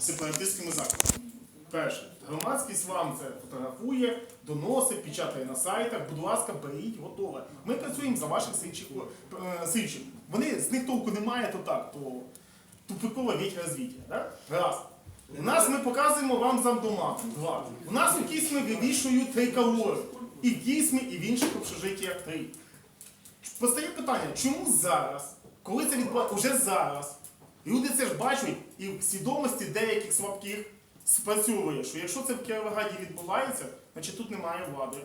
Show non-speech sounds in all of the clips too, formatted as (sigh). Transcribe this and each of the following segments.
сепаратистськими закладами. Перше, громадськість вам це фотографує, доносить, печатає на сайтах. Будь ласка, беріть, готове. Ми працюємо за ваших слідчих е. Вони з них толку немає, то так, то тупикове віть розвіття. Да? Раз. У нас ми показуємо вам замдомат. Два. У нас у Кісмі вивішують триколори. І в Кісмі, і в інших общежиттях три. Постає питання, чому зараз, коли це відбувається, уже зараз, люди це ж бачать, і в свідомості деяких слабких спрацьовує, що якщо це в Кіровограді відбувається, значить тут немає влади.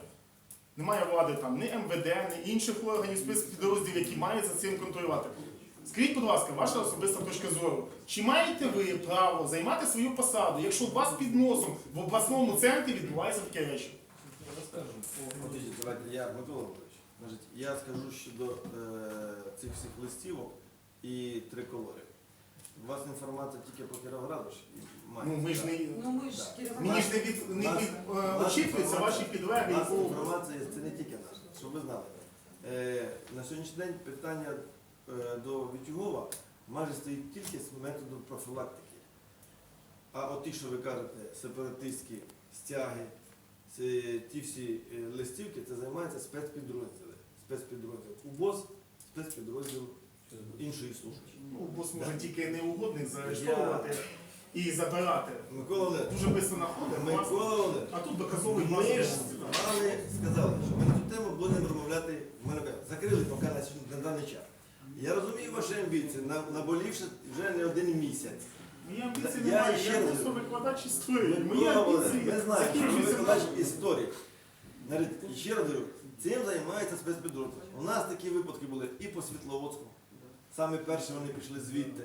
Немає влади там ні МВД, ні інших органів спецпідрозділів, які мають за цим контролювати. Скажіть, будь ласка, ваша особиста точка зору. Чи маєте ви право займати свою посаду, якщо у вас під носом в обласному центрі відбуваються такі речі? Подождіть, давайте я, Володимирович, значить, я скажу щодо е, цих всіх листівок і триколорів. У вас інформація тільки по Кіровограду ж має? Ну ми ж не. Ну ми ж Да. Мені ж не від не Нас- від е, нас очікуються інформація- ваші підлеглі. Нас інформація є, це не тільки наша, щоб ви знали. Е, на сьогоднішній день питання е, до Вітюгова майже стоїть тільки з методу профілактики. А от ті, що ви кажете, сепаратистські стяги, це, ті всі е, листівки, це займаються спецпідрозділи. Спецпідрозділ УБОС, спецпідрозділ іншої служби. Ну, бос може тільки неугодних заарештовувати і забирати. Микола Володимирович, Дуже швидко знаходить. Микола Володимирович, А тут доказовий Ми ж вами сказали, що ми на цю тему будемо розмовляти, ми напевно, закрили поки на, сьогодні- на даний час. Я розумію ваші амбіції, на- наболівши вже не один місяць. Мої амбіції Я немає, ще я раз просто говорю. викладач історії. Мої Микола амбіції Ми знаємо, що ви закінчуються викладач на- історії. Навіть, і ще раз говорю, цим займається спецпідрозділ. У нас такі випадки були і по Світловодську. Саме перші вони пішли звідти.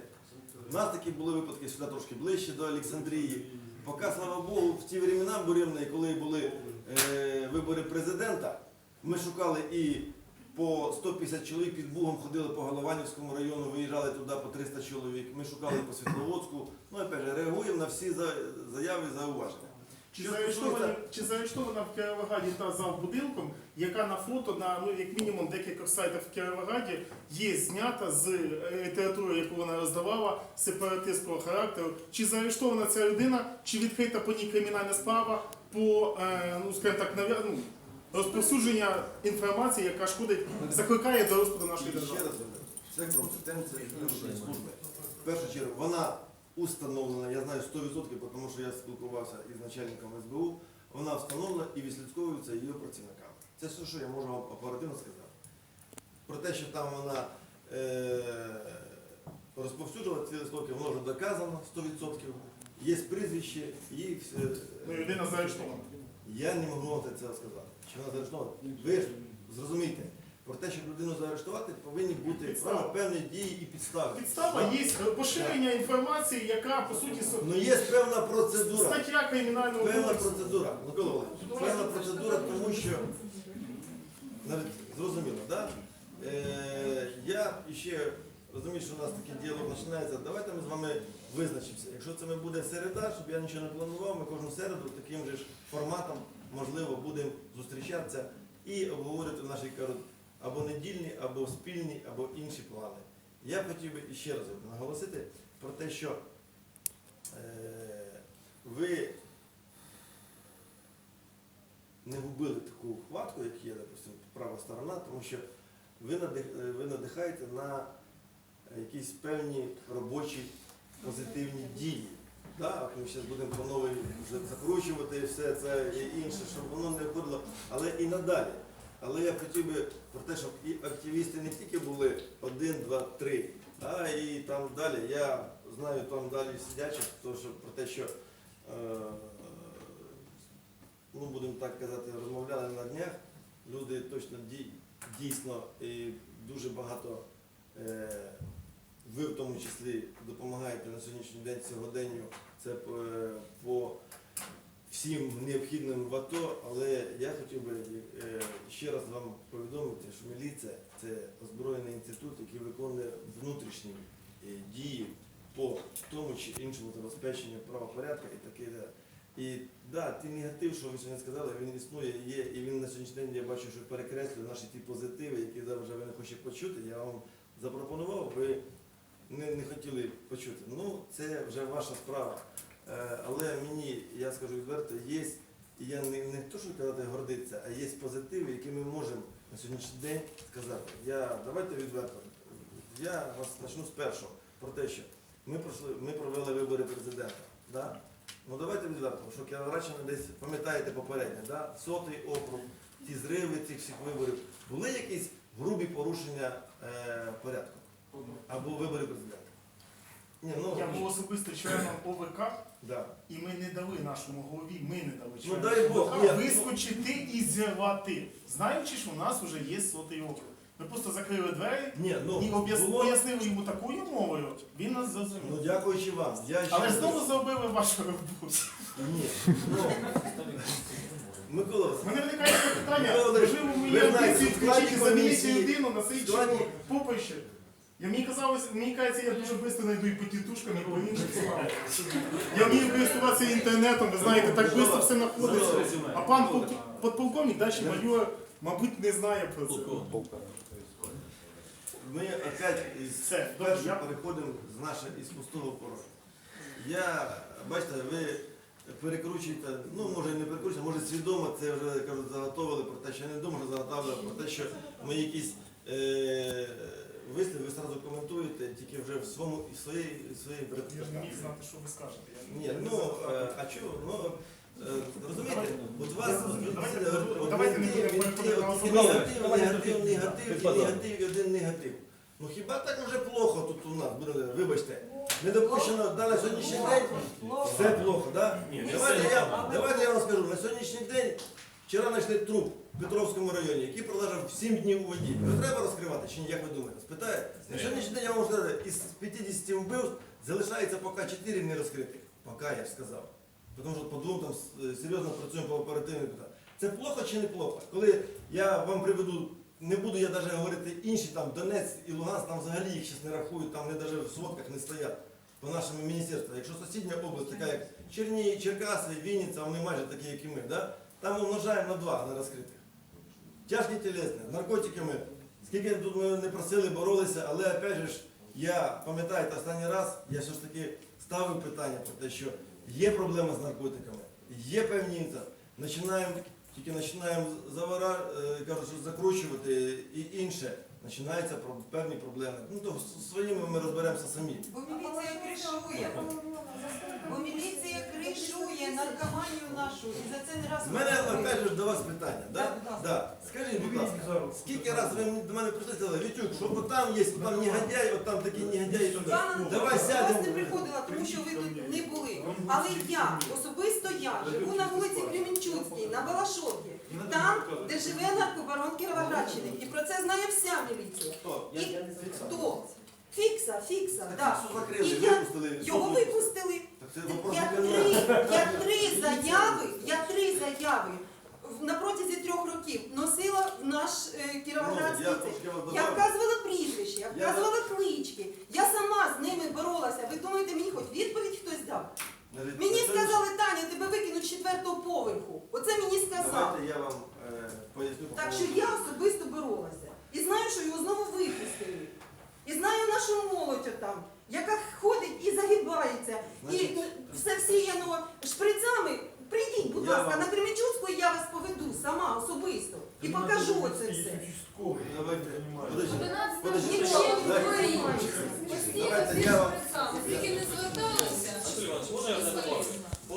У нас такі були випадки сюди трошки ближче до Олександрії. Поки, слава Богу, в ті времена буремні, коли були е, вибори президента, ми шукали і по 150 чоловік під Бугом ходили по Голованівському району, виїжджали туди по 300 чоловік. Ми шукали по Світловодську. Ну, опять же, реагуємо на всі заяви і зауваження. Чи заарештована, чи заарештована в Кіровограді та за будинком, яка на фото на ну як мінімум декількох сайтах в Кіровограді є знята з е, літератури, яку вона роздавала сепаратистського характеру. Чи заарештована ця людина, чи відкрита по ній кримінальна справа по е, ну скажімо так ну, розповсюдження інформації, яка шкодить, закликає до розпаду нашої держави. це компетенція служби. В першу чергу вона установлена, я знаю 100%, тому що я спілкувався із начальником СБУ, вона встановлена і відслідковується її працівниками. Це все, що я можу вам оперативно сказати. Про те, що там вона е, розповсюджувала ці листовки, воно вже доказано 100%. Є прізвище, її все. Ну, людина заарештована. Я не можу вам це сказати. Чи вона заарештована? Ви ж зрозумійте, про те, щоб людину заарештувати, повинні бути Підстава. певні дії і підстави. Підстава є поширення інформації, яка по суті со- Ну є певна процедура. стаття кримінального Певна кодексу. процедура. Микола Володимирович, певна процедура, тому що навіть зрозуміло, да? Е, я ще розумію, що у нас такий діалог починається. Давайте ми з вами визначимося. Якщо це ми буде середа, щоб я нічого не планував, ми кожну середу таким же ж форматом, можливо, будемо зустрічатися і обговорювати наші кажуть, або недільні, або спільні, або інші плани. Я хотів би ще раз наголосити про те, що е, ви не губили таку хватку, як є, допустим, права сторона, тому що ви, е, надихаєте на якісь певні робочі позитивні дії. Да? Ми зараз будемо по новій закручувати все це і інше, щоб воно не виходило, але і надалі. Але я хотів би про те, щоб і активісти не тільки були один, два, три, а і там далі. Я знаю там далі сидячих, то, що, про те, що е, ну, будемо так казати, розмовляли на днях. Люди точно дійсно і дуже багато е, ви в тому числі допомагаєте на сьогоднішній день сьогоденню. Це е, по всім необхідним в АТО, але я хотів би е, ще раз вам повідомити, що міліція це озброєний інститут, який виконує внутрішні е, дії по тому чи іншому забезпеченню правопорядку і таке. далі. І да, ті негатив, що ви сьогодні сказали, він існує, є, і він на сьогоднішній день я бачу, що перекреслює наші ті позитиви, які зараз ви не хочете почути. Я вам запропонував, ви не, не хотіли почути. Ну, це вже ваша справа. Е, Але мені, я скажу відверто, є, і я не, не то, що казати гордиться, а є позитиви, які ми можемо на сьогоднішній день сказати. Я, давайте відверто. Я вас почну з першого, про те, що ми, пройшли, ми провели вибори президента. Да? Ну давайте відверто, що Кіровоградщина десь, пам'ятаєте попереднє, да? сотий округ, ті зриви цих всіх виборів. Були якісь грубі порушення е, порядку або вибори президента? Ні, ну, Я був особисто членом (clears throat) ОВК, да. і ми не дали нашому голові, ми не дали Ну, дай Бог, ОВК вискочити і зірвати. Знаючи, що у нас вже є сотий округ. Ми просто закрили двері Ні, ну, і об'яс- було- пояснили йому такою мовою, він нас Ну, зрозумів. дякуючи вам. Я ще Але раз- знову зробили вашу роботу. Ні. Ну, (laughs) Микола У Васильович, мене виникає таке питання, Ну, Олег, можливо, ми ви є знаєте, в складі включити замінити комісії- людину на в складі- попище. Я мені казалось, мені кажеться, я дуже швидко знайду і по тітушкам, і по іншим справам. Я вмію користуватися інтернетом, ви знаєте, так швидко все знаходиться. А пан пол- подполковник, далі майор, мабуть, не знає про це. ми опять із Все, добре, першого переходимо з нашого із пустого в. Я, бачите, ви перекручуєте, ну може і не перекручуєте, може свідомо це вже кажуть, заготовили про те, що я не думаю, що заготовили про те, що ми якісь е, вислів ви одразу коментуєте тільки вже в своєму в своїй в своїй Я ж не міг знати, що ви скажете. Я Ні, не ну знав. е, а чого? Ну е, розумієте, от вас Давайте- от- от давайте не негатив, будемо негатив, переходити на от особисте. негатив, і негатив, і один негатив. Ну хіба так уже плохо тут у нас? буде? Вибачте, не допущено да, на сьогоднішній день. Все плохо, да? Давайте я, давайте я вам скажу, на сьогоднішній день вчора знайшли труп в Петровському районі, який пролежав 7 днів у воді. Не треба розкривати чи ні, як ви думаєте? Спитає? На сьогоднішній день я вам сказати, із 50 вбивств залишається поки 4 не розкритих. Поки я ж сказав. Тому що по двом там е, серйозно працюємо по оперативним питанням. Це плохо чи не плохо? Коли я вам приведу, не буду я навіть говорити інші, там Донець і Луганськ, там взагалі їх зараз не рахують, там вони навіть в сводках не стоять по нашому міністерству. Якщо сусідня область, така як Черні, Черкаси, Вінниця, вони майже такі, як і ми, да? Там умножаємо на два на розкритих. Тяжкі тілесні, наркотиками. Скільки тут ми не просили, боролися, але опять же ж, я пам'ятаю, останній раз я все ж таки ставив питання про те, що є проблема з наркотиками, є певні. Починаємо, тільки починаємо завара, е, кажуть, закручувати і інше. Починаються певні проблеми. Ну то своїми ми розберемося самі. Бо міліція кришує. Бо міліція кришує наркоманію нашу. І за це не раз У мене опять же до вас питання. Да? Так, будь ласка. Да. Скажіть, будь ласка, скільки разів ви до мене прийшли і сказали, Вітюк, що от там є, от там негодяй, от там такі негодяї. туди». Пан Антон, Давай до вас не приходила, тому що ви тут не були. Але я, особисто я, живу на вулиці Кременчуцькій, на Балашовці. Там, де живе наркобарон Кіровоградщини. І про це знає вся міліція. Хто? І хто? Фікса, фікса, Так фіксу закрили, І я- випустили. Його випустили. Так це вопрос Я три, я три заяви, я три заяви в- на протязі трьох років носила в наш е, Ну, Кіровоградський я цех. трошки вас Я вказувала прізвище, я Я- вказувала клички. Я сама з ними боролася. Ви думаєте, мені хоч відповідь хтось дав? Навіть Мені сказали, четвертого поверху. Оце мені сказали. Давайте я вам е, поясню. по Так що я особисто боролася. І знаю, що його знову випустили. І знаю нашу молодь там, яка ходить і загибається. І Значить- все всіяно шприцами. Прийдіть, будь Я ласка, вам- на Кременчуцьку, і я вас поведу сама особисто. І покажу це все. Давайте. Подожди. Подожди. Нічого Дайте. не відбувається. Постійно Давайте всі я вам- саме. Скільки не